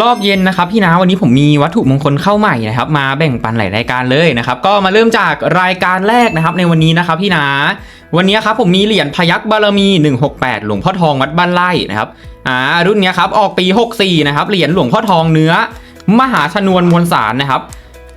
รอบเย็นนะครับพี่นะวันนี้ผมมีวัตถุมงคลเข้าใหม่นะครับมาแบ่งปันหลายรายการเลยนะครับก็มาเริ่มจากรายการแรกนะครับในวันนี้นะครับพี่นะวันนี้ครับผมมีเหรียญพยักบารมี 168 หลวงพ่อทองวัดบ้านไร่นะครับอ่ารุ่นนี้ครับออกปี 64นะครับเหรียญหลวงพ่อทองเนื้อ มหาชนวนมวลสารนะครับ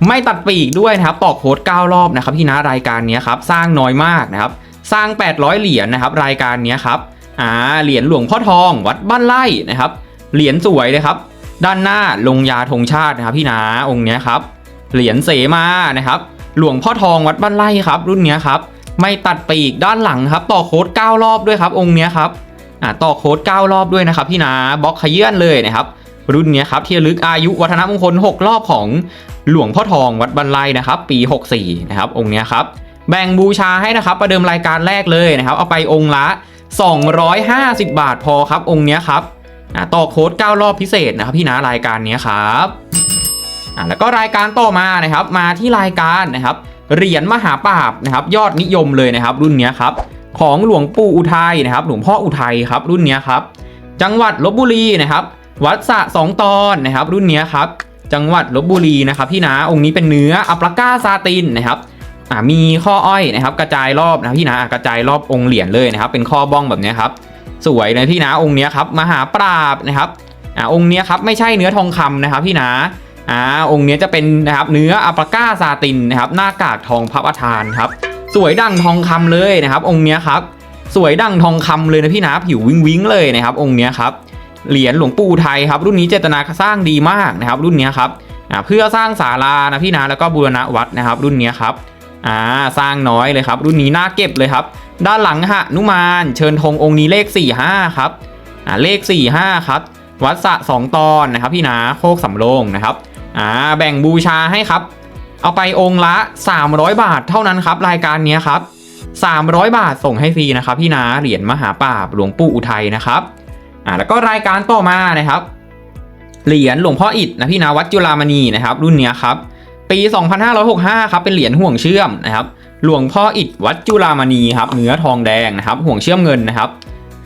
ไม่ตัดปีกด้วยนะครับต่อโค้ด9รอบนะครับพี่นะรายการนี้ครับสร้างน้อยมากนะครับสร้าง 800 เหรียญนะครับรายการนี้ครับอ่าเหรียญหลวงพ่อทองวัดบ้านไร่นะครับเหรียญสวยเลยครับ ด้านหน้าลงยาธงชาตินะครับพี่นาองค์เนี้ยครับ เหรียญเสมานะครับ หลวงพ่อทองวัดบ้านไร่ครับ รุ่นเนี้ยครับ ไม่ตัดปีกด้านหลังครับ ต่อโค้ด9รอบด้วยครับองค์เนี้ยครับอ่าต่อโค้ด9รอบด้วยนะครับพี่นาบล็อกขยื่นเลยนะครับ รุ่นเนี้ยครับที่ลึกอายุวัฒนมงคล 6 รอบของหลวงพ่อทองวัดบ้านไร่นะครับ ปี 64 นะครับ องค์เนี้ยครับแบ่งบูชาให้นะครับ ประเดิมรายการแรกเลยนะครับ เอาไปองค์ละ 250 บาทพอครับองค์เนี้ยครับ อะต่อโค้ด 9 รอบพิเศษนะครับพี่นะรายการนี้ครับอะแล้วก็รายการต่อมานะครับมาที่รายการนะครับเหรียญมหาปราบนะครับยอดนิยมเลยนะครับ รุ่นนี้ครับของหลวงปู่อุทัยนะครับหลวงพ่ออุทัยครับรุ่นนี้ครับจังหวัดลบบุรีนะครับวัดสะสองตอนนะครับ รุ่นนี้ครับจังหวัดลบบุรีนะครับพี่นะองค์นี้เป็นเนื้ออัปลาก้าซาตินนะครับอ่ามีข้ออ้อยนะครับ กระจายรอบนะพี่นะอะกระจายรอบองค์เหรียญเลยนะครับ เป็นข้อบ้องแบบนี้ครับ สวยเลยพี่นะองค์เนี้ยครับมหาปราบนะครับอ่าองค์เนี้ยครับไม่ใช่เนื้อทองคำนะครับพี่นะอ่าองค์เนี้ยจะเป็นนะครับเนื้ออัปก้าซาตินนะครับหน้ากากทองพระประธานครับสวยดังทองคำเลยนะครับ องค์เนี้ยครับสวยดังทองคำเลยนะพี่นะผิววิงวิงเลยนะครับ องค์เนี้ยครับเหรียญหลวงปู่ไทยครับ รุ่นนี้เจตนาสร้างดีมากนะครับ รุ่นเนี้ยครับเพื่อสร้างศาลานะพี่นะแล้วก็บูรณะวัดนะครับ รุ่นเนี้ยครับ อ่าสร้างน้อยเลยครับ รุ่นนี้น่าเก็บเลยครับ ด้านหลังหนุมานเชิญธงองค์นี้เลข 45 ครับอ่าเลข 45 ครับ วัดสะสองตอนนะครับพี่นาโคกสำโรงนะครับอ่าแบ่งบูชาให้ครับ เอาไปองค์ละ 300 บาทเท่านั้นครับ รายการนี้ครับ 300 บาทส่งให้ฟรีนะครับพี่นาเหรียญมหาปราบหลวงปู่อุทัยนะครับอ่าแล้วก็รายการต่อมานะครับ เหรียญหลวงพ่ออิฐนะพี่นาวัดจุฬามณีนะครับ รุ่นนี้ครับ ปี 2565 ครับเป็นเหรียญห่วงเชื่อมนะครับหลวงพ่ออิฐวัดจุฬามณีครับเนื้อทองแดงนะครับห่วงเชื่อมเงินนะครับ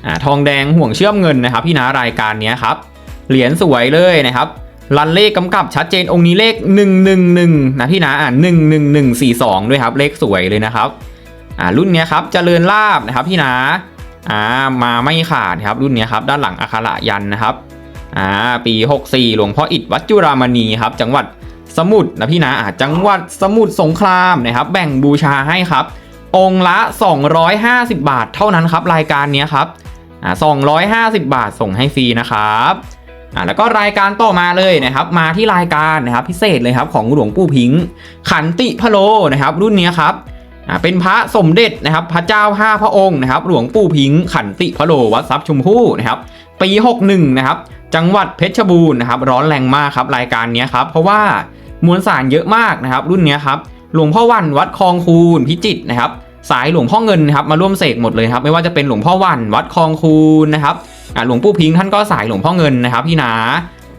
อ่าทองแดงห่วงเชื่อมเงินนะครับ พี่นารายการนี้ครับเหรียญสวยเลยนะครับรันเลขกำกับชัดเจนองค์นี้เลข 111 นะพี่นาอ่า11142 ด้วยครับ เลขสวยเลยนะครับอ่ารุ่นนี้ครับเจริญลาบนะครับพี่นาอ่ามาไม่ขาดครับรุ่นนี้ครับด้านหลังอัคระยันนะครับอ่าปี 64 หลวงพ่ออิฐวัดจุฬามณีครับจังหวัด สมุทรนะพี่นะจังหวัดสมุทรสงครามนะครับแบ่งบูชาให้ครับ องค์ละ 250 บาทเท่านั้นครับรายการนี้ครับอ่า250 บาทส่งให้ฟรีนะครับอ่าแล้วก็รายการต่อมาเลยนะครับมาที่รายการนะครับพิเศษเลยครับของหลวงปู่พิงขันติพะโลนะครับรุ่นนี้ครับอ่าเป็นพระสมเด็จนะครับพระเจ้าห้าพระองค์นะครับหลวงปู่พิงขันติพะโลวัดทรัพย์ชุมพู่นะครับปี 61 นะครับจังหวัดเพชรบูรณ์นะครับร้อนแรงมากครับรายการนี้ครับเพราะว่า มวลสารเยอะมากนะครับ รุ่นนี้ครับหลวงพ่อวันวัดคลองคูนพิจิตนะครับ สายหลวงพ่อเงินนะครับมาร่วมเสกหมดเลยครับ ไม่ว่าจะเป็นหลวงพ่อวันวัดคลองคูนนะครับอ่าหลวงปู่พิงท่านก็สายหลวงพ่อเงินนะครับพี่นา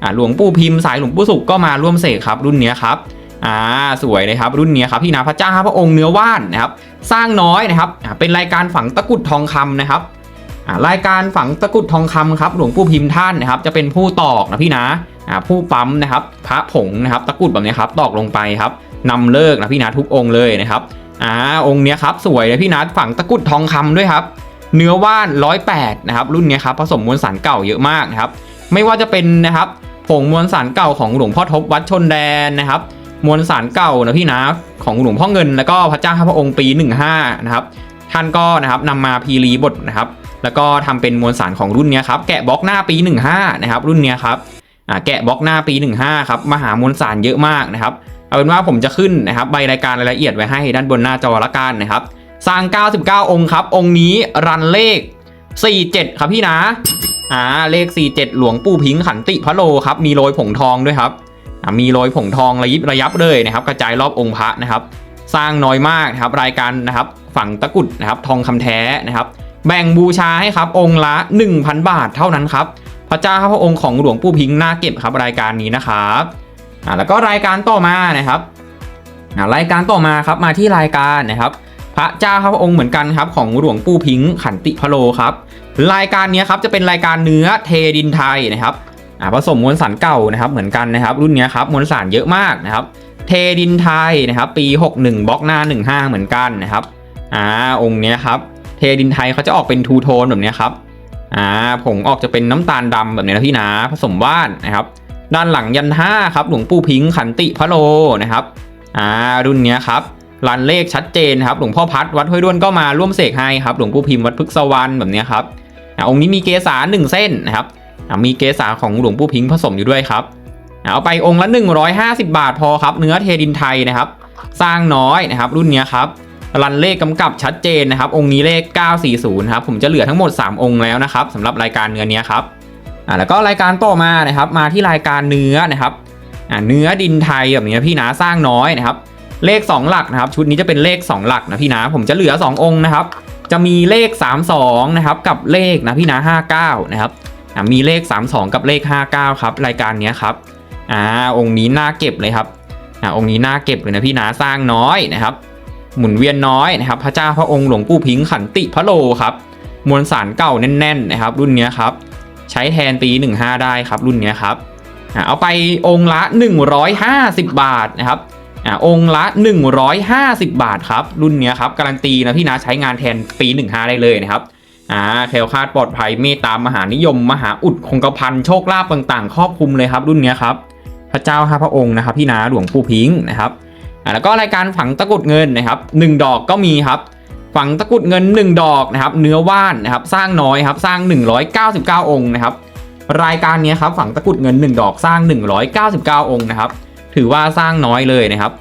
อ่าหลวงปู่พิมพ์สายหลวงปู่สุขก็มาร่วมเสกครับ รุ่นนี้ครับอ่าสวยเลยครับรุ่นนี้ครับพี่นาพระเจ้าพระองค์เนื้อว่านนะครับ สร้างน้อยนะครับเป็นรายการฝังตะกุดทองคำนะครับอ่ารายการฝังตะกุดทองคำครับหลวงปู่พิมพ์ท่านนะครับ จะเป็นผู้ตอกนะพี่นะอ่า ผู้ปั๊มนะครับพระผงนะครับตะกุดแบบนี้ครับตอกลงไปครับนำเลิกนะพี่นัททุกองค์เลยนะครับอ่าองค์เนี้ยครับสวยเลยพี่นัทฝังตะกุดทองคำด้วยครับ เนื้อว่านร้อยแปดนะครับรุ่นเนี้ยครับผสมมวลสารเก่าเยอะมากนะครับไม่ว่าจะเป็นนะครับผงมวลสารเก่าของหลวงพ่อทบวัดชนแดนนะครับมวลสารเก่านะพี่นะของหลวงพ่อเงิน แล้วก็พระเจ้าข้าพระองค์ปี 15นะครับท่านก็นะครับนำมาพีรีบทนะครับแล้วก็ทำเป็นมวลสารของรุ่นเนี้ยครับแกะบล็อกหน้าปี 15นะครับรุ่นเนี้ยครับ อ่าแกะบล็อกหน้าปี 15ครับมหามวลสารเยอะมากนะครับเอาเป็นว่าผมจะขึ้นนะครับใบรายการรายละเอียดไว้ให้ด้านบนหน้าจอละกันนะครับสร้าง 99 องค์ครับ องค์นี้รันเลข 47 ครับพี่นะอ่าเลข 47 หลวงปู่พิงค์ขันติพระโลครับ มีโรยผงทองด้วยครับมีโรยผงทองระยิบระยับเลยนะครับ กระจายรอบองค์พระนะครับ สร้างน้อยมากนะครับรายการนะครับฝังตะกุดนะครับ ทองคำแท้นะครับ แบ่งบูชาให้ครับองค์ละ 1,000 บาทเท่านั้นครับ พระเจ้าพระองค์ของหลวงปู่พิงค์น่าเก็บครับรายการนี้นะครับอ่าแล้วก็รายการต่อมานะครับอ่ารายการต่อมาครับมาที่รายการนะครับ พระเจ้าพระองค์เหมือนกันครับของหลวงปู่พิงค์ขันติพะโลครับ รายการนี้ครับจะเป็นรายการเนื้อเทดินไทยนะครับอ่าผสมมวลสารเก่านะครับเหมือนกันนะครับ รุ่นนี้ครับมวลสารเยอะมากนะครับ เทดินไทยนะครับปี 61บล็อกหน้า 15 เหมือนกันนะครับอ่าองค์นี้ครับเทดินไทยเขาจะออกเป็นทูโทนแบบนี้ครับ อ่าผงออกจะเป็นน้ำตาลดำแบบนี้นะพี่นะผสมว่านนะครับ ด้านหลังยันห้าครับหลวงปู่พิงค์ขันติพระโลนะครับอ่ารุ่นเนี้ยครับรันเลขชัดเจนครับหลวงพ่อพัดวัดห้วยด้วนก็มาร่วมเสกให้ครับหลวงปู่พิมพ์วัดพฤกษวรรณแบบนี้ครับอ่าองค์นี้มีเกษาหนึ่งเส้นนะครับอ่ามีเกษาของหลวงปู่พิงค์ผสมอยู่ด้วยครับเอาไปองค์ละ 150 บาทพอครับ เนื้อเทดินไทยนะครับ สร้างน้อยนะครับ รุ่นเนี้ยครับ รันเลขกำกับชัดเจนนะครับ องค์นี้เลข 940ครับผมจะเหลือทั้งหมด 3 องค์แล้วนะครับสำหรับรายการเนื้อเนี้ยครับอ่าแล้วก็รายการต่อมานะครับมาที่รายการเนื้อนะครับอ่าเนื้อดินไทยแบบนี้พี่นะสร้างน้อยนะครับ เลข 2 หลักนะครับ ชุดนี้จะเป็นเลข 2 หลักนะพี่นะผมจะเหลือ 2 องค์นะครับ จะมีเลข 32นะครับกับเลขนะพี่นะ59นะครับอ่ามีเลข 32 กับเลข 59 ครับ รายการเนี้ยครับอ่าองค์นี้น่าเก็บเลยครับอ่าองค์นี้น่าเก็บเลยนะพี่นะสร้างน้อยนะครับ หมุนเวียนน้อยนะครับ พระเจ้าพระองค์หลวงปู่พิงค์ขันติพระโลครับ มวลสารเก่าแน่นๆนะครับ รุ่นนี้ครับ ใช้แทนปี 15 ได้ครับ รุ่นนี้ครับเอาไปองค์ละ 150 บาทนะครับอ่าองค์ละ 150 บาทครับ รุ่นนี้ครับการันตีนะพี่นะใช้งานแทนปี 15 ได้เลยนะครับอ่าแคล้วคาดปลอดภัยเมตตามหานิยม มหาอุดคงกระพันโชคลาภต่างๆ ครอบคลุมเลยครับ รุ่นนี้ครับ พระเจ้าห้าพระองค์นะครับ พี่นาหลวงปู่พิงค์นะครับ แล้วก็รายการฝังตะกรุดเงินนะครับหนึ่งดอกก็มีครับฝังตะกรุดเงิน 1 ดอกนะครับเนื้อว่านนะครับสร้างน้อยครับสร้าง 199 องค์นะครับรายการนี้ครับฝังตะกรุดเงิน 1 ดอกสร้าง 199 องค์นะครับถือว่าสร้างน้อยเลยนะครับ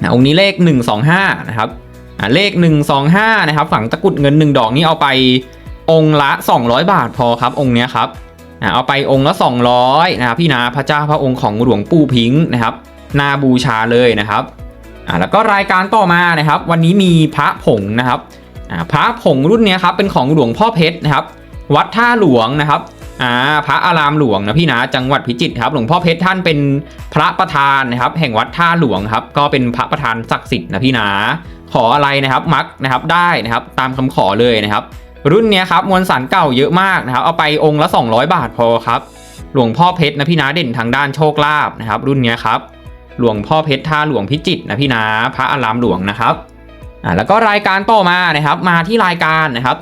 นะองค์นี้เลข 125นะครับอ่าเลข 125นะครับฝังตะกรุดเงิน 1 ดอกนี้เอาไปองค์ละ 200 บาทพอครับองค์นี้ครับเอาไปองค์ละ 200นะครับพี่นาพระเจ้าพระองค์ของหลวงปู่พิงค์นะครับ นาบูชาเลยนะครับอ่าแล้วก็รายการต่อมานะครับ วันนี้มีพระผงนะครับอ่าพระผงรุ่นนี้ครับเป็นของหลวงพ่อเพชรนะครับ วัดท่าหลวงนะครับอ่าพระอารามหลวงนะพี่นะจังหวัดพิจิตรครับ หลวงพ่อเพชรท่านเป็นพระประธานนะครับ แห่งวัดท่าหลวงครับ ก็เป็นพระประธานศักดิ์สิทธิ์นะพี่นะขออะไรนะครับมักนะครับได้นะครับ ตามคำขอเลยนะครับ รุ่นนี้ครับมวลสารเก่าเยอะมากนะครับ เอาไปองค์ละ 200 บาทพอครับ หลวงพ่อเพชรนะพี่นะเด่นทางด้านโชคลาภนะครับ รุ่นนี้ครับ หลวงพ่อเพชรท่าหลวงพิจิตนะพี่นาพระอารามหลวงนะครับอ่าแล้วก็รายการต่อมานะครับมาที่รายการนะครับ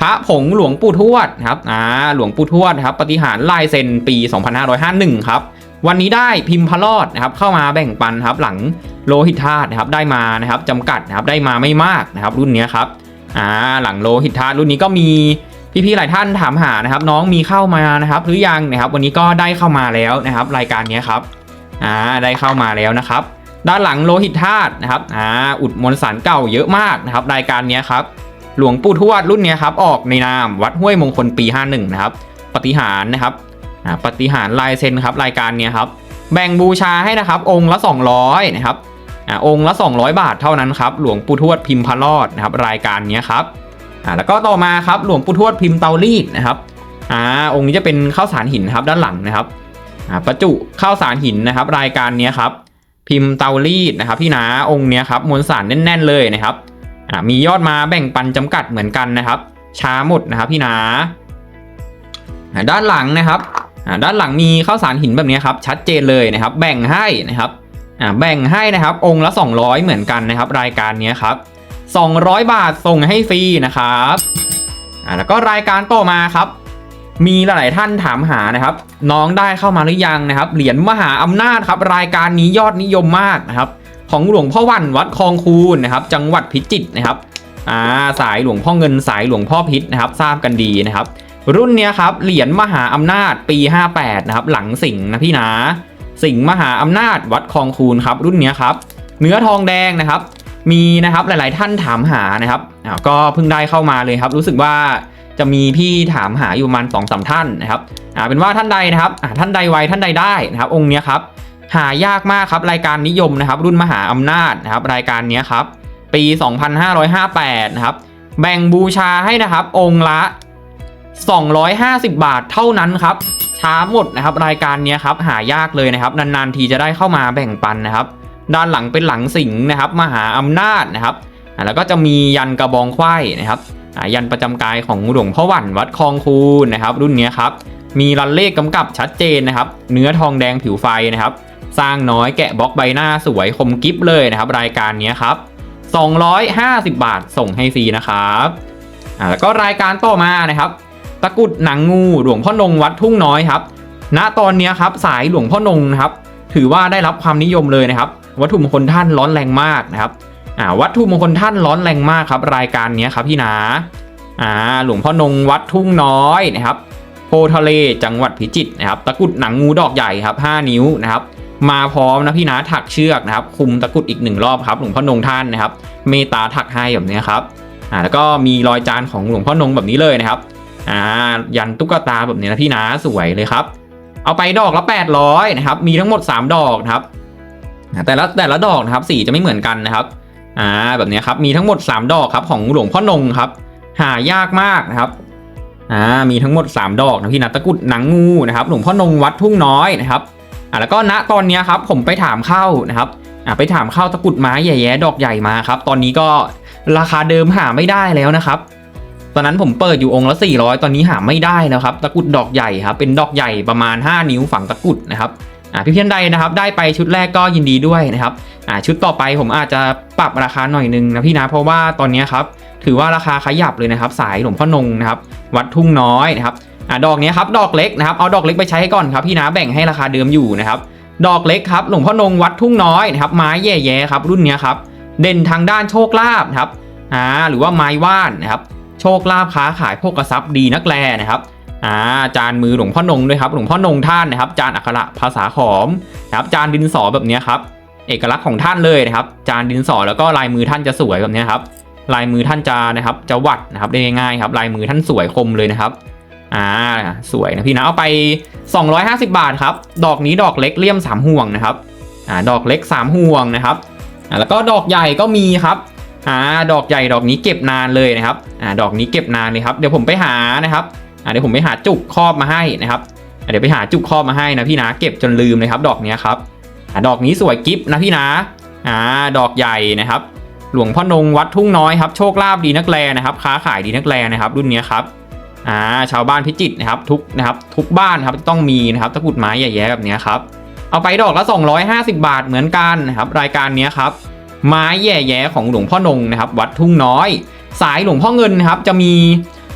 พระผงหลวงปู่ทวดครับอ่าหลวงปู่ทวดครับปฏิหารลายเซ็นปี 2551 ครับวันนี้ได้พิมพ์พระรอดนะครับเข้ามาแบ่งปันครับหลังโลหิตธาตุนะครับได้มานะครับจำกัดนะครับได้มาไม่มากนะครับรุ่นนี้ครับอ่าหลังโลหิตธาตุรุ่นนี้ก็มีพี่ๆหลายท่านถามหานะครับ น้องมีเข้ามานะครับ หรือยังนะครับ วันนี้ก็ได้เข้ามาแล้วนะครับ รายการนี้ครับ อ่าได้เข้ามาแล้วนะครับ ด้านหลังโลหิตธาตุนะครับอ่าอุดมวลสารเก่าเยอะมากนะครับรายการนี้ครับหลวงปู่ทวดรุ่นนี้ครับออกในนามวัดห้วยมงคลปี 51 นะครับ ปฏิหารนะครับอ่าปฏิหารลายเซ็นครับรายการนี้ครับแบ่งบูชาให้นะครับองค์ละ 200นะครับอ่าองค์ละ 200 บาทเท่านั้นครับหลวงปู่ทวดพิมพ์พรอดนะครับรายการนี้ครับอ่าแล้วก็ต่อมาครับหลวงปู่ทวดพิมพ์เตารีดนะครับอ่าองค์นี้จะเป็นข้าวสารหินครับด้านหลังนะครับ ประจุข้าวสารหินนะครับ รายการนี้ครับพิมพ์เตารีดนะครับพี่นาองค์เนี้ยครับมวลสารแน่น ๆ เลยนะครับมียอดมาแบ่งปันจำกัดเหมือนกันนะครับ ช้าหมดนะครับพี่นาด้านหลังนะครับด้านหลังมีข้าวสารหินแบบนี้ครับชัดเจนเลยนะครับ แบ่งให้นะครับแบ่งให้นะครับองค์ละ 200 เหมือนกันนะครับ รายการนี้ครับ 200 บาทส่งให้ฟรีนะครับแล้วก็รายการต่อมาครับ มีหลายท่านถามหานะครับ น้องได้เข้ามาหรือยังนะครับ เหรียญมหาอำนาจครับ รายการนี้ยอดนิยมมากนะครับ ของหลวงพ่อวันวัดคลองคูนนะครับ จังหวัดพิจิตรนะครับอ่าสายหลวงพ่อเงินสายหลวงพ่อพิษนะครับ ทราบกันดีนะครับ รุ่นเนี้ยครับเหรียญมหาอำนาจปี 58 นะครับ หลังสิงห์นะพี่นะสิงห์มหาอำนาจวัดคลองคูนครับ รุ่นเนี้ยครับ เนื้อทองแดงนะครับ มีนะครับหลาย ๆ ท่านถามหานะครับก็เพิ่งได้เข้ามาเลยครับ รู้สึกว่า จะมีพี่ถามหาอยู่ประมาณสองสามท่านนะครับอ่าเป็นว่าท่านใดนะครับอ่าท่านใดไวท่านใดได้นะครับ องค์เนี้ยครับหายากมากครับรายการนิยมนะครับ รุ่นมหาอำนาจนะครับ รายการเนี้ยครับ ปี 2558 นะครับ แบ่งบูชาให้นะครับ องค์ละ 250 บาทเท่านั้นครับ ช้าหมดนะครับ รายการนี้ครับ หายากเลยนะครับ นานๆทีจะได้เข้ามาแบ่งปันนะครับ ด้านหลังเป็นหลังสิงนะครับ มหาอำนาจนะครับอ่าแล้วก็จะมียันกระบองไขว้นะครับ ยันประจำกายของหลวงพ่อหวันวัดคลองคูนนะครับ รุ่นนี้ครับมีรันเลขกำกับชัดเจนนะครับ เนื้อทองแดงผิวไฟนะครับ สร้างน้อยแกะบล็อกใบหน้าสวยคมกิฟเลยนะครับ รายการนี้ครับ 250 บาทส่งให้ฟรีนะครับอ่าแล้วก็รายการต่อมานะครับ ตะกุดหนังงูหลวงพ่อนงวัดทุ่งน้อยครับ ณตอนนี้ครับสายหลวงพ่อนงนะครับ ถือว่าได้รับความนิยมเลยนะครับ วัตถุมงคลท่านร้อนแรงมากนะครับ อ่าวัตถุมงคลท่านร้อนแรงมากครับ รายการนี้ครับพี่นาอ่าหลวงพ่อนงวัดทุ่งน้อยนะครับโพทะเลจังหวัดพิจิตรนะครับตะกุดหนังงูดอกใหญ่ครับ 5 นิ้วนะครับ มาพร้อมนะพี่นาถักเชือกนะครับ คุมตะกุดอีกหนึ่งรอบครับ หลวงพ่อนงท่านนะครับ เมตาถักให้แบบนี้ครับอ่าแล้วก็มีรอยจานของหลวงพ่อนงแบบนี้เลยนะครับอ่ายันตุ๊กตาแบบนี้นะพี่นาสวยเลยครับ เอาไปดอกละ 800นะครับมีทั้งหมด 3 ดอกนะครับแต่ละแต่ละดอกนะครับสีจะไม่เหมือนกันนะครับ อ่าแบบนี้ครับมีทั้งหมด 3 ดอกครับของหลวงพ่อนงครับ หายากมากนะครับอ่ามีทั้งหมด 3 ดอกนะพี่นะตะกุดหนังงูนะครับหลวงพ่อนงวัดทุ่งน้อยนะครับอ่าแล้วก็ณตอนนี้ครับผมไปถามเข้านะครับอ่าไปถามเข้าตะกุดไม้แย่ๆดอกใหญ่มาครับ ตอนนี้ก็ราคาเดิมหาไม่ได้แล้วนะครับ ตอนนั้นผมเปิดอยู่องค์ละ 400 ตอนนี้หาไม่ได้แล้วครับ ตะกุดดอกใหญ่ครับเป็นดอกใหญ่ประมาณ 5 นิ้วฝังตะกุดนะครับ อ่าพี่เพียนใดนะครับได้ไปชุดแรกก็ยินดีด้วยนะครับอ่าชุดต่อไปผมอาจจะปรับราคาหน่อยนึงนะพี่นะเพราะว่าตอนนี้ครับถือว่าราคาขยับเลยนะครับ สายหลวงพ่อนงนะครับวัดทุ่งน้อยนะครับอ่าดอกนี้ครับดอกเล็กนะครับเอาดอกเล็กไปใช้ก่อนครับพี่นะแบ่งให้ราคาเดิมอยู่นะครับดอกเล็กครับหลวงพ่อนงวัดทุ่งน้อยนะครับไม้แย่ๆครับรุ่นนี้ครับเด่นทางด้านโชคลาภนะครับอ่าหรือว่าไม้ว่านนะครับโชคลาภค้าขายโภคทรัพย์ดีนักแลนะครับ อ่าจานมือหลวงพ่อนงด้วยครับหลวงพ่อนงท่านนะครับ จานอักขระภาษาขอมนะครับ จานดินสอแบบนี้ครับ เอกลักษณ์ของท่านเลยนะครับ จานดินสอแล้วก็ลายมือท่านจะสวยแบบนี้ครับลายมือท่านจะนะครับจะวัดนะครับได้ง่ายครับ ลายมือท่านสวยคมเลยนะครับอ่าสวยนะพี่นะเอาไป 250 บาทครับดอกนี้ดอกเล็กเลี่ยม 3 ห่วงนะครับอ่าดอกเล็ก 3 ห่วงนะครับอ่าแล้วก็ดอกใหญ่ก็มีครับอ่าดอกใหญ่ดอกนี้เก็บนานเลยนะครับอ่าดอกนี้เก็บนานเลยครับเดี๋ยวผมไปหานะครับ อ่าเดี๋ยวผมไปหาจุกครอบมาให้นะครับเดี๋ยวไปหาจุกครอบมาให้นะพี่นะเก็บจนลืมเลยครับดอกนี้ครับอ่าดอกนี้สวยกิฟนะพี่นะอ่าดอกใหญ่นะครับ หลวงพ่อนงวัดทุ่งน้อยครับโชคลาภดีนักแลนะครับ ค้าขายดีนักแลนะครับ รุ่นนี้ครับอ่าชาวบ้านพิจิตนะครับทุกนะครับทุกบ้านครับต้องมีนะครับตะกุดไม้ใหญ่ๆแบบนี้ครับเอาไปดอกละ 250 บาทเหมือนกันนะครับรายการนี้ครับไม้แย่ๆของหลวงพ่อนงนะครับ วัดทุ่งน้อย สายหลวงพ่อเงินนะครับจะมี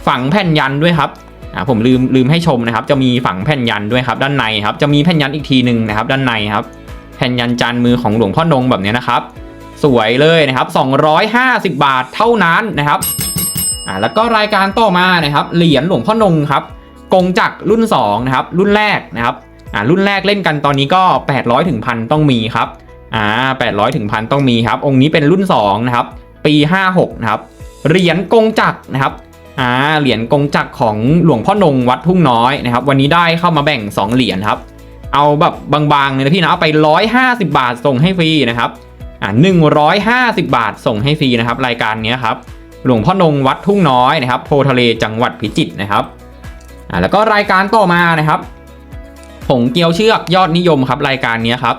ฝังแผ่นยันด้วยครับ อ่าผมลืมลืมให้ชมนะครับ จะมีฝังแผ่นยันด้วยครับ ด้านในครับ จะมีแผ่นยันอีกทีหนึ่งนะครับ ด้านในครับ แผ่นยันจานมือของหลวงพ่อนงแบบนี้นะครับ สวยเลยนะครับ 250 บาทเท่านั้นนะครับอ่าแล้วก็รายการต่อมานะครับ เหรียญหลวงพ่อนงครับกงจักรรุ่น2นะครับ รุ่นแรกนะครับอ่ารุ่นแรกเล่นกันตอนนี้ก็ 800ถึงพันต้องมีครับอ่า800ถึงพันต้องมีครับ องค์นี้เป็นรุ่น2นะครับ ปี 56นะครับ เหรียญกงจักรนะครับ อ่าเหรียญกงจักรของหลวงพ่อนงวัดทุ่งน้อยนะครับ วันนี้ได้เข้ามาแบ่ง 2 เหรียญครับ เอาแบบบางๆเลยนะพี่นะเอาไป 150 บาทส่งให้ฟรีนะครับอ่า150 บาทส่งให้ฟรีนะครับ รายการนี้ครับหลวงพ่อนงวัดทุ่งน้อยนะครับโพทะเลจังหวัดพิจิตรนะครับอ่าแล้วก็รายการต่อมานะครับผงเกียวเชือกยอดนิยมครับรายการนี้ครับ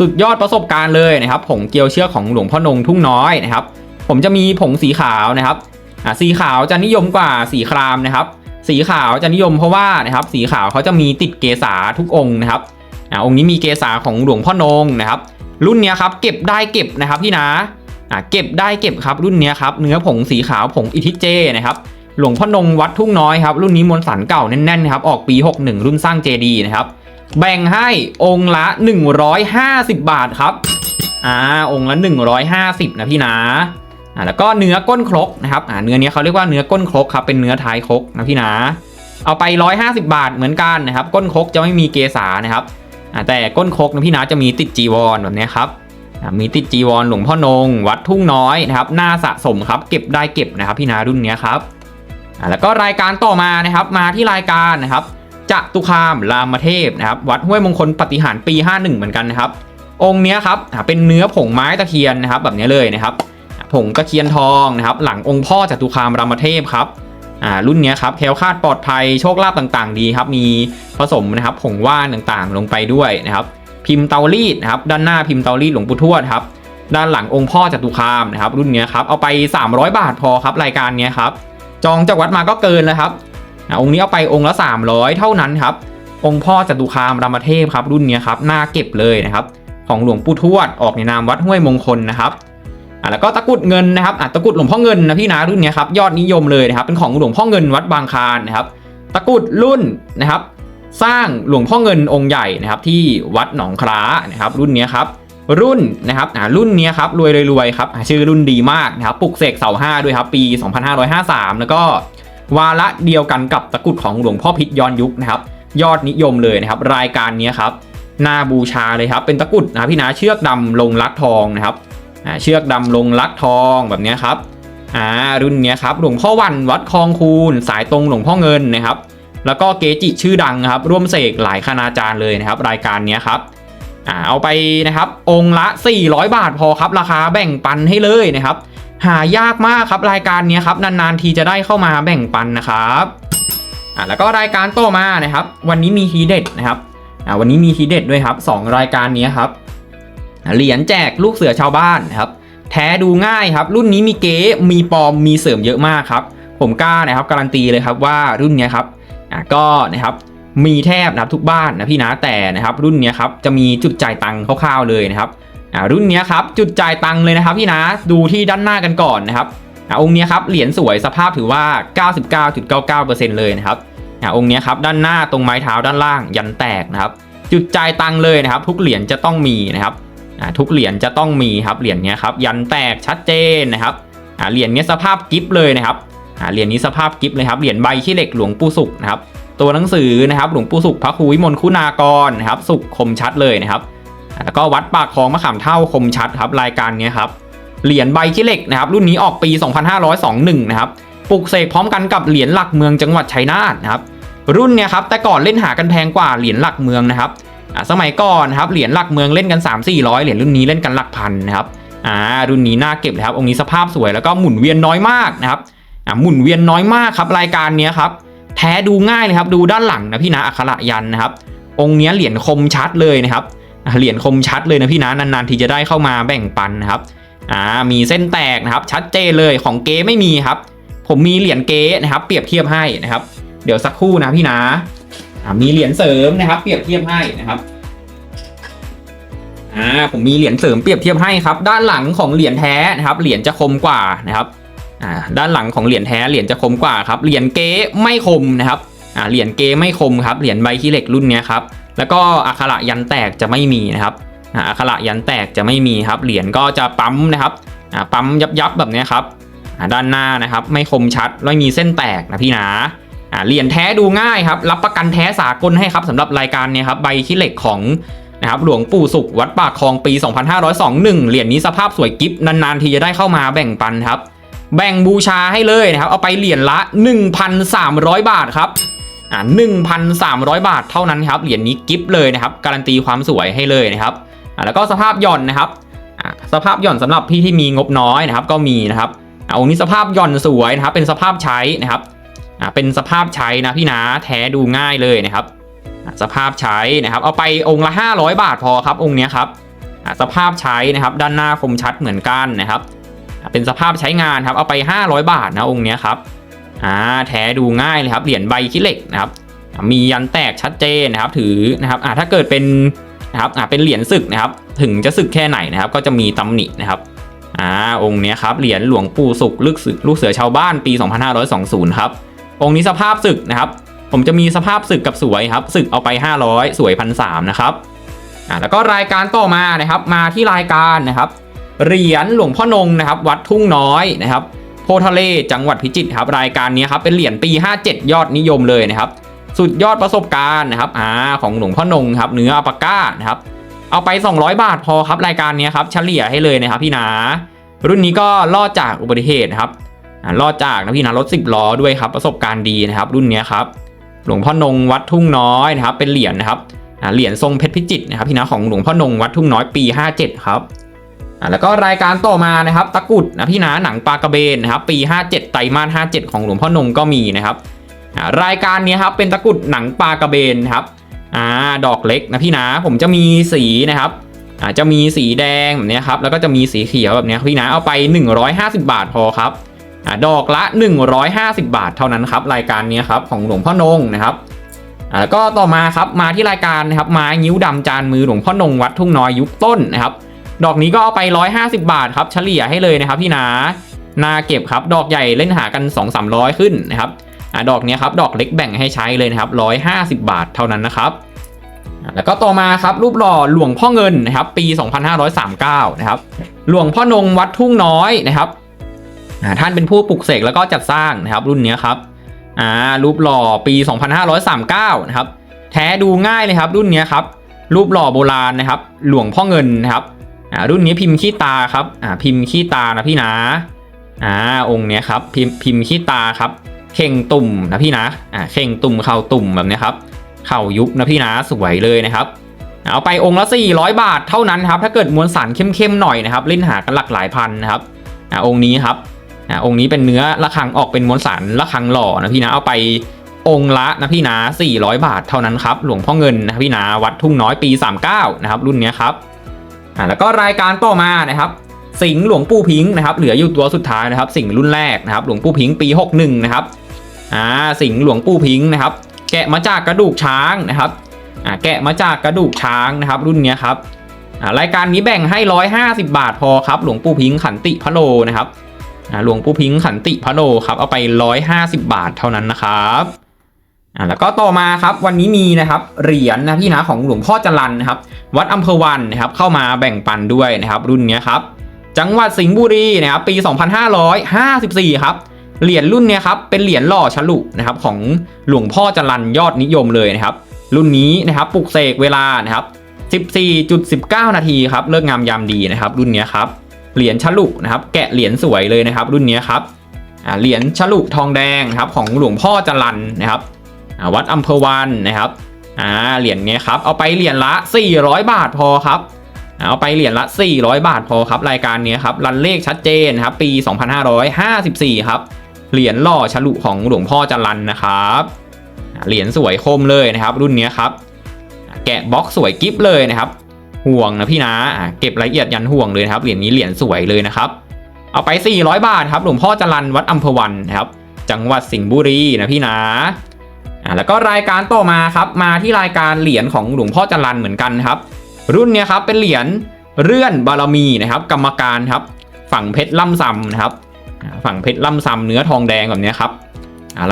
สุดยอดประสบการณ์เลยนะครับผงเกียวเชือกของหลวงพ่อนงทุ่งน้อยนะครับ ผมจะมีผงสีขาวนะครับ อ่าสีขาวจะนิยมกว่าสีครามนะครับ สีขาวจะนิยมเพราะว่านะครับ สีขาวเขาจะมีติดเกษาทุกองค์นะครับอ่าองค์นี้มีเกษาของหลวงพ่อนงนะครับ รุ่นเนี้ยครับเก็บได้เก็บนะครับพี่นะอ่าเก็บได้เก็บครับรุ่นเนี้ยครับเนื้อผงสีขาวผงอิทิเจนะครับ หลวงพ่อนงวัดทุ่งน้อยครับรุ่นนี้มวลสารเก่าแน่นๆนะครับออกปี 61 รุ่นสร้างเจดีนะครับแบ่งให้องค์ละ 150 บาทครับอ่าองค์ละ 150 นะพี่นะ อ่าแล้วก็เนื้อก้นครกนะครับอ่าเนื้อเนี้ยเขาเรียกว่าเนื้อก้นครกครับเป็นเนื้อท้ายครกนะพี่นะเอาไป 150 บาทเหมือนกันนะครับ ก้นครกจะไม่มีเกษานะครับแต่ก้นครกนะพี่นะจะมีติดจีวรแบบนี้ครับมีติดจีวรหลวงพ่อนง วัดทุ่งน้อยนะครับหน้าสะสมครับเก็บได้เก็บนะครับพี่นารุ่นเนี้ยครับแล้วก็รายการต่อมานะครับมาที่รายการนะครับจตุคามรามเทพนะครับวัดห้วยมงคลปฏิหารปี 51 เหมือนกันนะครับ องค์เนี้ยครับเป็นเนื้อผงไม้ตะเคียนนะครับแบบนี้เลยนะครับ อ่าผงตะเคียนทองนะครับหลังองค์พ่อจตุคามรามเทพครับอ่ารุ่นนี้ครับแคล้วคลาดปลอดภัยโชคลาภต่างๆ ดีครับมีผสมนะครับผงว่านต่างๆ ลงไปด้วยนะครับพิมพ์เตารีดนะครับด้านหน้าพิมพ์เตารีดหลวงปู่ทวดครับด้านหลังองค์พ่อจตุคามนะครับรุ่นนี้ครับเอาไป 300 บาทพอครับรายการนี้ครับจองจากวัดมาก็เกินแล้วครับองค์นี้เอาไปองค์ละ 300 เท่านั้นครับองค์พ่อจตุคามรามเทพครับรุ่นนี้ครับน่าเก็บเลยนะครับของหลวงปู่ทวดออกในนามวัดห้วยมงคลนะครับ อะแล้วก็ตะกุดเงินนะครับอะตะกุดหลวงพ่อเงินนะพี่นะรุ่นนี้ครับยอดนิยมเลยนะครับเป็นของหลวงพ่อเงินวัดบางคานนะครับ ตะกุดรุ่นนะครับ สร้างหลวงพ่อเงินองค์ใหญ่นะครับ ที่วัดหนองคล้านะครับ รุ่นนี้ครับรุ่นนะครับอ่ารุ่นนี้ครับรวยรวยครับชื่อรุ่นดีมากนะครับปลุกเสกเสาห้าด้วยครับปี 2553 แล้วก็วาระเดียวกันกับตะกุดของหลวงพ่อพิษย้อนยุคนะครับ ยอดนิยมเลยนะครับ รายการนี้ครับน่าบูชาเลยครับเป็นตะกุดนะพี่นะเชือกดำลงลักทองนะครับ เชือกดำลงลักทองแบบนี้ครับอ่ารุ่นนี้ครับหลวงพ่อวันวัดคลองคูนสายตรงหลวงพ่อเงินนะครับ แล้วก็เกจิชื่อดังครับ ร่วมเสกหลายคณาจารย์เลยนะครับ รายการนี้ครับอ่าเอาไปนะครับ องค์ละ 400 บาทพอครับ ราคาแบ่งปันให้เลยนะครับ หายากมากครับรายการนี้ครับนานๆทีจะได้เข้ามาแบ่งปันนะครับอ่าแล้วก็รายการต่อมานะครับ วันนี้มีทีเด็ดนะครับอ่าวันนี้มีทีเด็ดด้วยครับสองรายการนี้ครับ เหรียญแจกลูกเสือชาวบ้านนะครับ แท้ดูง่ายครับ รุ่นนี้มีเก๊มีปลอมมีเสริมเยอะมากครับ ผมกล้านะครับการันตีเลยครับว่ารุ่นนี้ครับอ่าก็นะครับมีแทบนะครับทุกบ้านนะพี่นะแต่นะครับ รุ่นนี้ครับจะมีจุดจ่ายตังค์คร่าวๆเลยนะครับอ่ารุ่นนี้ครับจุดจ่ายตังค์เลยนะครับพี่นะดูที่ด้านหน้ากันก่อนนะครับอ่าองค์นี้ครับเหรียญสวยสภาพถือว่า 99.99%เลยนะครับอ่าองค์นี้ครับด้านหน้าตรงไม้เท้าด้านล่างยันแตกนะครับ จุดจ่ายตังค์เลยนะครับ ทุกเหรียญจะต้องมีนะครับ ทุกเหรียญจะต้องมีครับเหรียญเนี้ยครับยันแตกชัดเจนนะครับเหรียญเนี้ยสภาพกิฟเลยนะครับเหรียญนี้สภาพกิฟเลยครับเหรียญใบขี้เหล็กหลวงปู่สุขนะครับตัวหนังสือนะครับหลวงปู่สุขพระครูวิมลคุณากรนะครับสุขคมชัดเลยนะครับแล้วก็วัดปากคลองมะขามเท่าคมชัดครับรายการเนี้ยครับเหรียญใบขี้เหล็กนะครับรุ่นนี้ออกปี 2521นะครับปลุกเสกพร้อมกันกับเหรียญหลักเมืองจังหวัดชัยนาทนะครับรุ่นเนี้ยครับแต่ก่อนเล่นหากันแพงกว่าเหรียญหลักเมืองนะครับ สมัยก่อนครับเหรียญหลักเมืองเล่นกัน 3 4 0 0 เหรียญรุ่นนี้เล่นกันหลักพันนะครับอ่ารุ่นนี้น่าเก็บเลยครับองค์นี้สภาพสวยแล้วก็หมุนเวียนน้อยมากนะครับอ่าหมุนเวียนน้อยมากครับรายการนี้ครับแท้ดูง่ายเลยครับดูด้านหลังนะพี่นะอักขระยันนะครับ องค์เนี้ยเหรียญคมชัดเลยนะครับเหรียญคมชัดเลยนะพี่นะนานๆทีจะได้เข้ามาแบ่งปันนะครับอ่ามีเส้นแตกนะครับ ชัดเจนเลยของเก๊ไม่มีครับ ผมมีเหรียญเก๊นะครับ เปรียบเทียบให้นะครับ เดี๋ยวสักครู่นะพี่นะ มีเหรียญเสริมนะครับเปรียบเทียบให้นะครับอ่าผมมีเหรียญเสริมเปรียบเทียบให้ครับ ด้านหลังของเหรียญแท้นะครับ เหรียญจะคมกว่านะครับอ่าด้านหลังของเหรียญแท้เหรียญจะคมกว่าครับเหรียญเก๊ไม่คมนะครับอ่าเหรียญเก๊ไม่คมครับเหรียญใบขี้เหล็กรุ่นนี้ครับแล้วก็อักขระยันแตกจะไม่มีนะครับอ่าอักขระยันแตกจะไม่มีครับเหรียญก็จะปั๊มนะครับอ่าปั๊มยับยับๆแบบนี้ครับอ่าด้านหน้านะครับ ไม่คมชัดไม่มีเส้นแตกนะพี่นะ อ่าเหรียญแท้ดูง่ายครับ รับประกันแท้สากลให้ครับสำหรับรายการเนี้ยครับใบขี้เหล็กของนะครับหลวงปู่สุขวัดปากคลองปี 2521 เหรียญนี้สภาพสวยกิฟต์นานๆ ทีจะได้เข้ามาแบ่งปันครับ แบ่งบูชาให้เลยนะครับ เอาไปเหรียญละ 1,300 บาทครับอ่า1,300 บาทเท่านั้นครับเหรียญนี้กิฟต์เลยนะครับ การันตีความสวยให้เลยนะครับอ่าแล้วก็สภาพหย่อนนะครับอ่าสภาพหย่อนสำหรับพี่ที่มีงบน้อยนะครับ ก็มีนะครับอ่าองค์นี้สภาพหย่อนสวยนะครับ เป็นสภาพใช้นะครับ อ่าเป็นสภาพใช้นะพี่นะแท้ดูง่ายเลยนะครับอ่าสภาพใช้นะครับ เอาไปองค์ละ 500 บาทพอครับ องค์นี้ครับอ่าสภาพใช้นะครับ ด้านหน้าคมชัดเหมือนกันนะครับ เป็นสภาพใช้งานครับ เอาไป 500 บาทนะองค์นี้ครับอ่าแท้ดูง่ายเลยครับ เหรียญใบขี้เหล็กนะครับ มียันแตกชัดเจนนะครับ ถือนะครับอ่าถ้าเกิดเป็นนะครับอ่าเป็นเหรียญศึกนะครับ ถึงจะศึกแค่ไหนนะครับ ก็จะมีตำหนินะครับอ่าองค์นี้ครับ เหรียญหลวงปู่สุขลูกเสือลูกเสือชาวบ้านปี 2520 ครับ องค์นี้สภาพศึกนะครับ ผมจะมีสภาพศึกกับสวยครับศึกเอาไป 500 สวยพันสนะครับอ่าแล้วก็รายการต่อมานะครับมาที่รายการนะครับเหรียญหลวงพ่อนงนะครับวัดทุ่งน้อยนะครับโพธิ์ทะเลจังหวัดพิจิตรครับรายการนี้ครับเป็นเหรียญปี 57 ยอดนิยมเลยนะครับสุดยอดประสบการณ์นะครับอ่าของหลวงพ่อนงครับเนื้ออัปปาก้านะครับเอาไป 200 บาทพอครับรายการนี้ครับเฉลี่ยให้เลยนะครับพี่นา รุ่นนี้ก็รอดจากอุบัติเหตุนะครับ รอดจากนะพี่นะรถ10ล้อด้วยครับประสบการณ์ดีนะครับ รุ่นนี้ครับหลวงพ่อนงวัดทุ่งน้อยนะครับ เป็นเหรียญนะครับเหรียญทรงเพชรพิจิตรนะครับพี่นะของหลวงพ่อนงวัดทุ่งน้อยปี 57 ครับแล้วก็รายการต่อมานะครับตะกรุดนะพี่นะหนังปลากระเบนนะครับปี 57 ไตรมาส57 ของหลวงพ่อนงก็มีนะครับรายการนี้ครับเป็นตะกรุดหนังปลากระเบนนะครับอ่าดอกเล็กนะพี่นะผมจะมีสีนะครับอาจะมีสีแดงแบบนี้ครับแล้วก็จะมีสีเขียวแบบนี้พี่นะเอาไป 150 บาทพอครับ ดอกละ 150 บาทเท่านั้นครับรายการนี้ครับของหลวงพ่อนงนะครับอ่าแล้วก็ต่อมาครับมาที่รายการนะครับไม้นิ้วดำจานมือหลวงพ่อนงวัดทุ่งน้อยยุคต้นนะครับ ดอกนี้ก็เอาไป 150 บาทครับเฉลี่ยให้เลยนะครับพี่นานาเก็บครับดอกใหญ่เล่นหากัน 2 3 0 0 ขึ้นนะครับอดอกนี้ครับดอกเล็กแบ่งให้ใช้เลยนะครับ 150 บาทเท่านั้นนะครับแล้วก็ต่อมาครับรูปหล่อหลวงพ่อเงินนะครับปี 2539 นะครับหลวงพ่อนงวัดทุ่งน้อยนะครับ ท่านเป็นผู้ปลุกเสกแล้วก็จัดสร้างนะครับรุ่นนี้ครับอ่ารูปหล่อปี 2539 นะครับ แท้ดูง่ายเลยครับ รุ่นนี้ครับ รูปหล่อโบราณนะครับ หลวงพ่อเงินนะครับอ่ารุ่นนี้พิมพ์ขี้ตาครับอ่าพิมพ์ขี้ตานะพี่นะอ่าองค์เนี้ยครับพิมพ์พิมพ์ขี้ตาครับ เข่งตุ่มนะพี่นะอ่าเข่งตุ่มเข่าตุ่มแบบนี้ครับเข่ายุบนะพี่นะสวยเลยนะครับเอาไปองค์ละ 400 บาทเท่านั้นครับ ถ้าเกิดมวลสารเข้มๆหน่อยนะครับเล่นหากันหลักหลายพันนะครับอ่าองค์นี้ครับ อ่าองค์นี้เป็นเนื้อระฆังออกเป็นมวลสารระฆังหล่อนะพี่นะเอาไปองค์ละนะพี่นะ 400 บาทเท่านั้นครับ หลวงพ่อเงินนะพี่นะวัดทุ่งน้อยปี 39 นะครับ รุ่นนี้ครับอ่าแล้วก็รายการต่อมานะครับ สิงห์หลวงปู่พิงค์นะครับ เหลืออยู่ตัวสุดท้ายนะครับ สิงห์รุ่นแรกนะครับ หลวงปู่พิงค์ปี 61 นะครับอ่าสิงห์หลวงปู่พิงค์นะครับ แกะมาจากกระดูกช้างนะครับอ่าแกะมาจากกระดูกช้างนะครับ รุ่นนี้ครับอ่ารายการนี้แบ่งให้ 150 บาทพอครับ หลวงปู่พิงค์ขันติพะโลนะครับ หลวงปู่พิงค์ขันติพะโลครับเอาไป 150 บาทเท่านั้นนะครับอ่าแล้วก็ต่อมาครับวันนี้มีนะครับเหรียญนะพี่นะของหลวงพ่อจรันนะครับวัดอำเภอวันนะครับเข้ามาแบ่งปันด้วยนะครับรุ่นนี้ครับจังหวัดสิงห์บุรีนะครับปี 2554 ครับเหรียญรุ่นนี้ครับเป็นเหรียญหล่อฉลุนะครับของหลวงพ่อจรันยอดนิยมเลยนะครับรุ่นนี้นะครับปลุกเสกเวลานะครับ 14.19 นาทีครับเลิกงามยามดีนะครับรุ่นนี้ครับ เหรียญฉลุนะครับ แกะเหรียญสวยเลยนะครับ รุ่นนี้ครับเหรียญฉลุทองแดงครับของหลวงพ่อจรันนะครับวัดอำเภอวันนะครับเหรียญนี้ครับเอาไปเหรียญละ 400 บาทพอครับเอาไปเหรียญละ 400 บาทพอครับรายการนี้ครับรันเลขชัดเจนครับปี 2554 ครับเหรียญหล่อฉลุของหลวงพ่อจรันนะครับเหรียญสวยคมเลยนะครับ รุ่นนี้ครับแกะบล็อกสวยกิฟเลยนะครับ ห่วงนะพี่นะอ่าเก็บรายละเอียดยันห่วงเลยนะครับเหรียญนี้เหรียญสวยเลยนะครับเอาไป 400 บาทครับหลวงพ่อจรันวัดอำเภอวันนะครับจังหวัดสิงห์บุรีนะพี่นะอ่าแล้วก็รายการต่อมาครับมาที่รายการเหรียญของหลวงพ่อจรันเหมือนกันครับ รุ่นเนี้ยครับเป็นเหรียญเลื่อนบารมีนะครับ กรรมการครับ ฝั่งเพชรล่ำซำนะครับฝั่งเพชรล่ำซำเนื้อทองแดงแบบนี้ครับ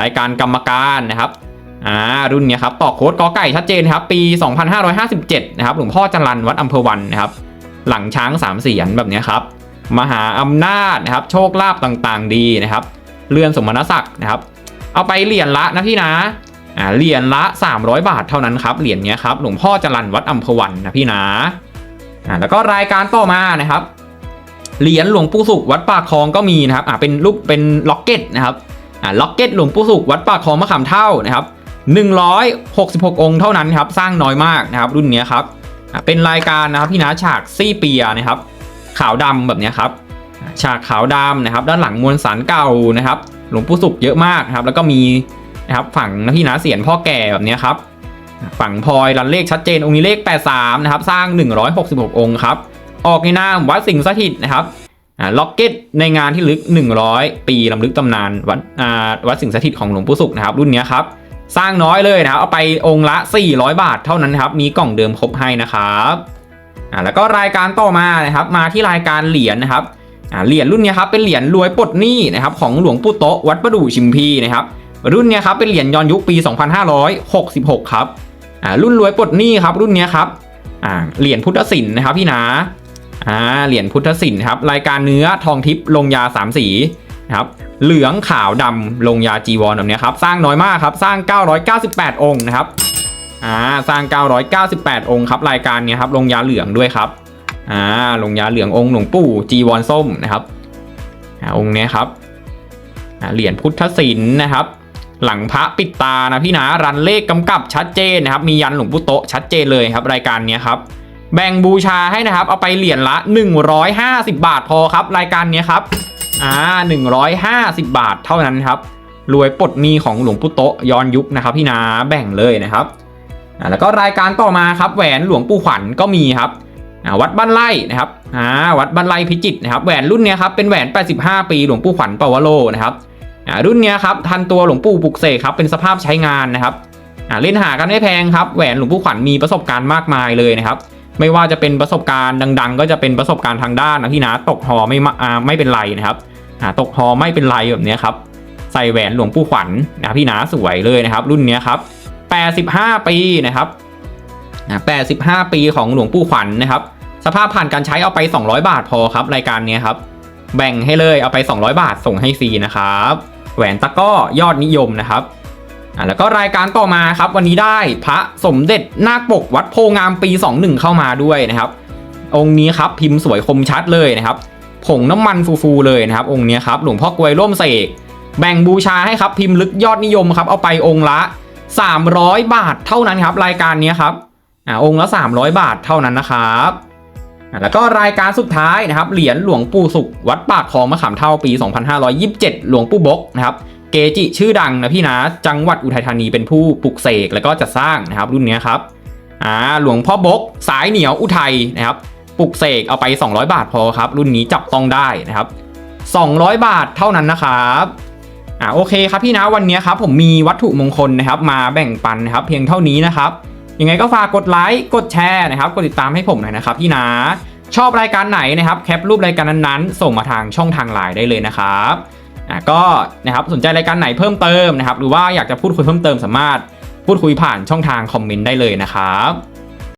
รายการกรรมการนะครับ อ่ารุ่นเนี้ยครับต่อโค้ดกอไก่ชัดเจนครับปี 2557 นะครับหลวงพ่อจันรันวัดอำเภอวันนะครับ หลังช้างสามเสียนแบบเนี้ยครับ มหาอำนาจนะครับ โชคลาภต่างๆ ดีนะครับ เลื่อนสมณศักดิ์นะครับ เอาไปเหรียญละนะพี่นะอ่าเหรียญละ 300 บาทเท่านั้นครับเหรียญเนี้ยครับหลวงพ่อจันรันวัดอัมพวันนะพี่นะอ่าแล้วก็รายการต่อมานะครับเหรียญหลวงปู่สุขวัดปากคลองก็มีนะครับอ่าเป็นรูปเป็นล็อกเก็ตนะครับอ่าล็อกเก็ตหลวงปู่สุขวัดปากคลองมะขามเท่านะครับ 166 องค์เท่านั้นครับสร้างน้อยมากนะครับรุ่นนี้ครับเป็นรายการนะครับพี่นะฉากซี่เปียนะครับขาวดำแบบนี้ครับฉากขาวดำนะครับ ด้านหลังมวลสารเก่านะครับ หลวงปู่สุขเยอะมากนะครับ แล้วก็มีนะครับฝั่งนะพี่นะเสียนพ่อแก่แบบนี้ครับฝั่งพลอยรันเลขชัดเจนองค์นี้เลข 83 นะครับ สร้าง 166 องค์ครับ ออกในนามวัดสิงห์สถิตนะครับล็อกเก็ตในงานที่ลึก 100 ปีลำลึกตำนานวัดวัดสิงห์สถิตของหลวงปู่สุขนะครับ รุ่นนี้ครับ สร้างน้อยเลยนะครับเอาไปองค์ละ 400 บาทเท่านั้นครับ มีกล่องเดิมครบให้นะครับอ่าแล้วก็รายการต่อมานะครับ มาที่รายการเหรียญนะครับอ่าเหรียญรุ่นเนี้ยครับเป็นเหรียญรวยปลดหนี้นะครับของหลวงปู่โตะวัดประดู่ชิมพีนะครับรุ่นเนี้ยครับเป็นเหรียญย้อนยุคปี 2566 ครับอ่ารุ่นรวยปลดหนี้ครับรุ่นเนี้ยครับอ่าเหรียญพุทธศิลป์นะครับพี่นะอ่าเหรียญพุทธศิลป์ครับรายการเนื้อทองทิพย์ลงยาสามสี นะครับเหลืองขาวดำลงยาจีวรแบบนี้ครับสร้างน้อยมากครับสร้าง 998 องค์นะครับอ่าสร้าง 998 องค์ครับรายการนี้ครับลงยาเหลืองด้วยครับอ่าลงยาเหลืององค์หลวงปู่จีวรส้มนะครับอ่าองค์นี้ครับอ่าเหรียญพุทธศิลป์นะครับ หลังพระปิดตานะพี่นะรันเลขกำกับชัดเจนนะครับ มียันหลวงปู่โตชัดเจนเลยครับ รายการนี้ครับแบ่งบูชาให้นะครับ เอาไปเหรียญละ 150 บาทพอครับ รายการนี้ครับ อ่า150 บาทเท่านั้นครับรวยปลดหนี้ของหลวงปู่โตย้อนยุคนะครับพี่นาแบ่งเลยนะครับอ่าแล้วก็รายการต่อมาครับแหวนหลวงปู่ขวัญก็มีครับอ่าวัดบ้านไร่นะครับอ่าวัดบรรลัยพิจิตรนะครับแหวนรุ่นเนี้ยครับเป็นแหวน 85 ปีหลวงปู่ขวัญปวโรนะครับอ่ารุ่นเนี้ยครับทันตัวหลวงปู่ปุกเสกครับเป็นสภาพใช้งานนะครับอ่าเล่นหากันไม่แพงครับแหวนหลวงปู่ขวัญมีประสบการณ์มากมายเลยนะครับ ไม่ว่าจะเป็นประสบการณ์ดัง ๆ ก็จะเป็นประสบการณ์ทางด้านนะพี่นะตกหอไม่อ่าไม่เป็นไรนะครับอ่าตกหอไม่เป็นไรแบบนี้ครับใส่แหวนหลวงปู่ขวัญนะพี่นะสวยเลยนะครับ รุ่นนี้ครับ 85 ปีนะครับ85 ปีของหลวงปู่ขวัญนะครับ สภาพผ่านการใช้เอาไป 200 บาทพอครับ รายการนี้ครับแบ่งให้เลยเอาไป 200 บาทส่งให้ฟรีนะครับ แหวนตะก้อยอดนิยมนะครับ อ่าแล้วก็รายการต่อมาครับ วันนี้ได้พระสมเด็จนาคปกวัดโพงามปี 21 เข้ามาด้วยนะครับ องค์นี้ครับพิมพ์สวยคมชัดเลยนะครับผงน้ำมันฟูๆเลยนะครับ องค์นี้ครับหลวงพ่อกวยร่วมเสกแบ่งบูชาให้ครับพิมพ์ลึกยอดนิยมครับเอาไปองค์ละ 300 บาทเท่านั้นครับ รายการนี้ครับอ่าองค์ละ 300 บาทเท่านั้นนะครับแล้วก็รายการสุดท้ายนะครับเหรียญหลวงปู่สุขวัดปากคลองมะขามเท่าปี 2527 หลวงปู่บกนะครับ เกจิชื่อดังนะพี่นะ จังหวัดอุทัยธานีเป็นผู้ปลุกเสกแล้วก็จัดสร้างนะครับ รุ่นนี้ครับอ่าหลวงพ่อบก สายเหนียวอุทัยนะครับปลุกเสกเอาไป 200 บาทพอครับ รุ่นนี้จับต้องได้นะครับ 200 บาทเท่านั้นนะครับอ่าโอเคครับพี่นะวันนี้ครับผมมีวัตถุมงคลนะครับ มาแบ่งปันนะครับ เพียงเท่านี้นะครับยังไงก็ฝากกดไลค์กดแชร์นะครับกดติดตามให้ผมหน่อยนะครับพี่นะชอบรายการไหนนะครับแคปรูปรายการนั้นๆ ส่งมาทางช่องทางไลน์ได้เลยนะครับ อ่าก็นะครับสนใจรายการไหนเพิ่มเติมนะครับ หรือว่าอยากจะพูดคุยเพิ่มเติมสามารถพูดคุยผ่านช่องทางคอมเมนต์ได้เลยนะครับ